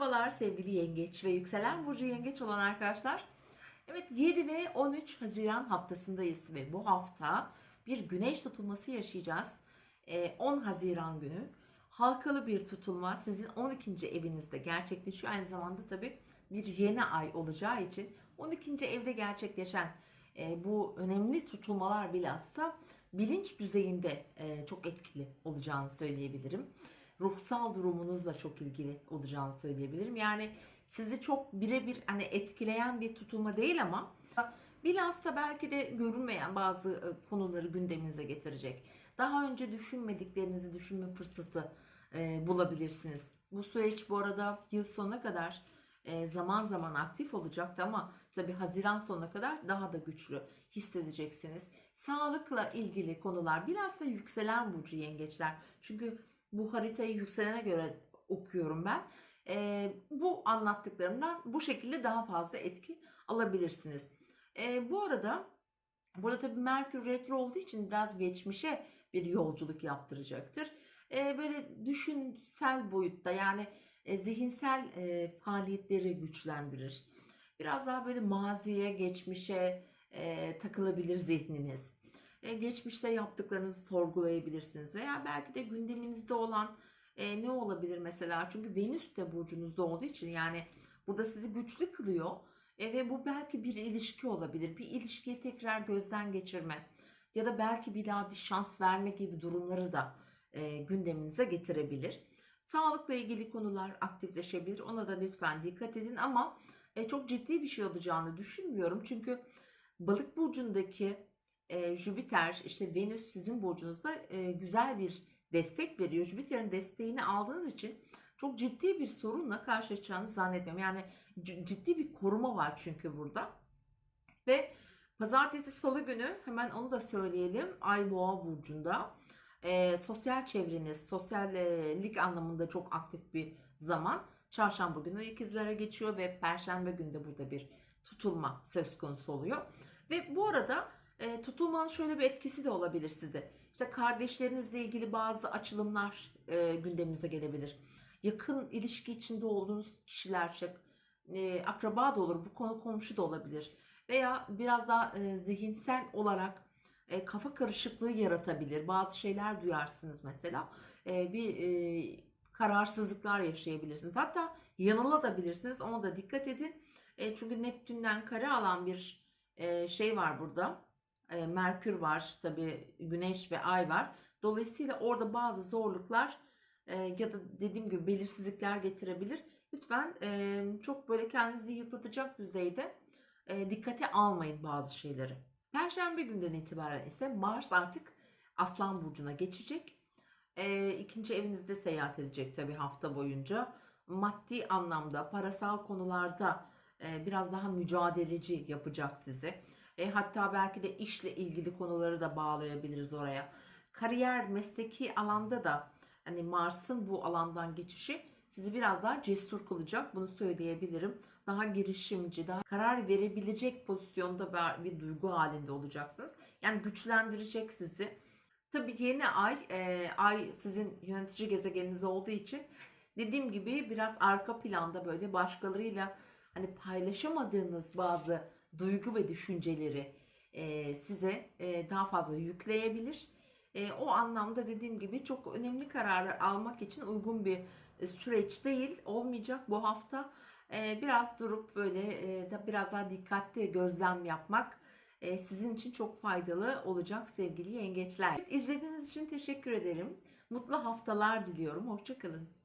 Merhabalar sevgili yengeç ve yükselen burcu yengeç olan arkadaşlar. Evet 7 ve 13 Haziran haftasındayız ve bu hafta bir güneş tutulması yaşayacağız. Ee, 10 Haziran günü halkalı bir tutulma sizin 12. evinizde gerçekleşiyor. Aynı zamanda tabii bir yeni ay olacağı için 12. evde gerçekleşen e, bu önemli tutulmalar bilhassa bilinç düzeyinde e, çok etkili olacağını söyleyebilirim ruhsal durumunuzla çok ilgili olacağını söyleyebilirim. Yani sizi çok birebir hani etkileyen bir tutulma değil ama bilhassa belki de görünmeyen bazı e, konuları gündeminize getirecek. Daha önce düşünmediklerinizi düşünme fırsatı e, bulabilirsiniz. Bu süreç bu arada yıl sonuna kadar e, zaman zaman aktif olacaktı ama tabii Haziran sonuna kadar daha da güçlü hissedeceksiniz. Sağlıkla ilgili konular bilhassa yükselen burcu yengeçler. Çünkü bu haritayı yükselene göre okuyorum ben. E, bu anlattıklarımdan bu şekilde daha fazla etki alabilirsiniz. E, bu arada burada tabii Merkür retro olduğu için biraz geçmişe bir yolculuk yaptıracaktır. E, böyle düşünsel boyutta yani e, zihinsel e, faaliyetleri güçlendirir. Biraz daha böyle maziye, geçmişe e, takılabilir zihniniz. E, geçmişte yaptıklarınızı sorgulayabilirsiniz veya belki de gündeminizde olan e, ne olabilir mesela? Çünkü Venüs de burcunuzda olduğu için yani burada sizi güçlü kılıyor e, ve bu belki bir ilişki olabilir. Bir ilişkiyi tekrar gözden geçirme ya da belki bir daha bir şans verme gibi durumları da e, gündeminize getirebilir. Sağlıkla ilgili konular aktifleşebilir. Ona da lütfen dikkat edin ama e, çok ciddi bir şey olacağını düşünmüyorum. Çünkü balık burcundaki e, Jüpiter işte Venüs sizin burcunuzda e, güzel bir destek veriyor. Jüpiter'in desteğini aldığınız için çok ciddi bir sorunla karşılaşacağınızı zannetmiyorum. Yani ciddi bir koruma var çünkü burada. Ve pazartesi salı günü hemen onu da söyleyelim. Ay Boğa burcunda. E, sosyal çevreniz, sosyallik anlamında çok aktif bir zaman. Çarşamba günü ikizlere geçiyor ve perşembe günde burada bir tutulma söz konusu oluyor. Ve bu arada e, tutulmanın şöyle bir etkisi de olabilir size. İşte kardeşlerinizle ilgili bazı açılımlar e, gündeminize gelebilir. Yakın ilişki içinde olduğunuz kişiler, e, akraba da olur, bu konu komşu da olabilir. Veya biraz daha e, zihinsel olarak e, kafa karışıklığı yaratabilir. Bazı şeyler duyarsınız mesela. E, bir e, kararsızlıklar yaşayabilirsiniz. Hatta yanılabilirsiniz. Ona da dikkat edin. E, çünkü Neptün'den kare alan bir e, şey var burada e, Merkür var, tabi Güneş ve Ay var. Dolayısıyla orada bazı zorluklar e, ya da dediğim gibi belirsizlikler getirebilir. Lütfen e, çok böyle kendinizi yıpratacak düzeyde dikkate almayın bazı şeyleri. Perşembe günden itibaren ise Mars artık Aslan Burcu'na geçecek. E, ikinci evinizde seyahat edecek tabi hafta boyunca. Maddi anlamda, parasal konularda biraz daha mücadeleci yapacak sizi. E, hatta belki de işle ilgili konuları da bağlayabiliriz oraya. Kariyer, mesleki alanda da hani Mars'ın bu alandan geçişi sizi biraz daha cesur kılacak. Bunu söyleyebilirim. Daha girişimci, daha karar verebilecek pozisyonda bir duygu halinde olacaksınız. Yani güçlendirecek sizi. Tabii yeni ay, e, ay sizin yönetici gezegeniniz olduğu için dediğim gibi biraz arka planda böyle başkalarıyla hani paylaşamadığınız bazı duygu ve düşünceleri e, size e, daha fazla yükleyebilir. E, o anlamda dediğim gibi çok önemli kararlar almak için uygun bir e, süreç değil. Olmayacak bu hafta. E, biraz durup böyle e, da biraz daha dikkatli gözlem yapmak e, sizin için çok faydalı olacak sevgili yengeçler. Evet, için teşekkür ederim. Mutlu haftalar diliyorum. Hoşçakalın.